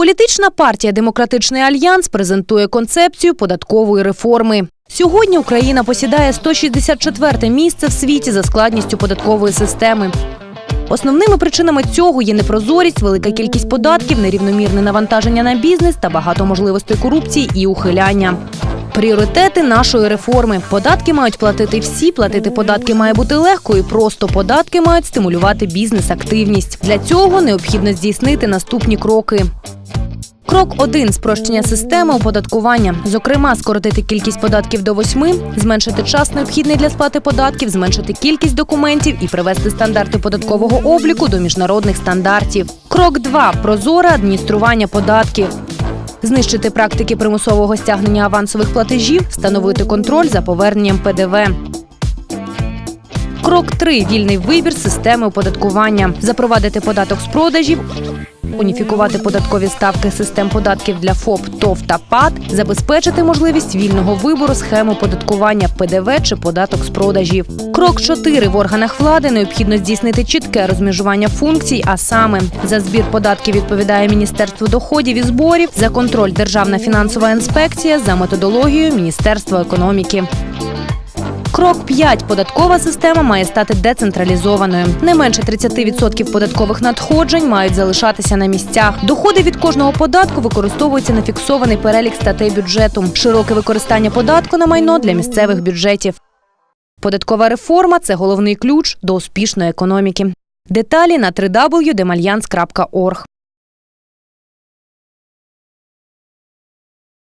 Політична партія Демократичний альянс презентує концепцію податкової реформи. Сьогодні Україна посідає 164 місце в світі за складністю податкової системи. Основними причинами цього є непрозорість, велика кількість податків, нерівномірне навантаження на бізнес та багато можливостей корупції і ухиляння. Пріоритети нашої реформи. Податки мають платити всі. Платити податки має бути легко і просто. Податки мають стимулювати бізнес-активність. Для цього необхідно здійснити наступні кроки. Крок 1 – спрощення системи оподаткування. Зокрема, скоротити кількість податків до восьми, зменшити час необхідний для сплати податків, зменшити кількість документів і привести стандарти податкового обліку до міжнародних стандартів. Крок 2 – прозоре адміністрування податків. Знищити практики примусового стягнення авансових платежів, встановити контроль за поверненням ПДВ. Крок 3 вільний вибір системи оподаткування. Запровадити податок з продажів, уніфікувати податкові ставки систем податків для ФОП, ТОВ та ПАД, забезпечити можливість вільного вибору схеми оподаткування ПДВ чи податок з продажів. Крок 4 в органах влади необхідно здійснити чітке розмежування функцій, а саме за збір податків відповідає Міністерство доходів і зборів, за контроль Державна фінансова інспекція, за методологією Міністерство економіки. Крок 5. Податкова система має стати децентралізованою. Не менше 30% податкових надходжень мають залишатися на місцях. Доходи від кожного податку використовуються на фіксований перелік статей бюджету. Широке використання податку на майно для місцевих бюджетів. Податкова реформа це головний ключ до успішної економіки. Деталі на www.demalliance.org.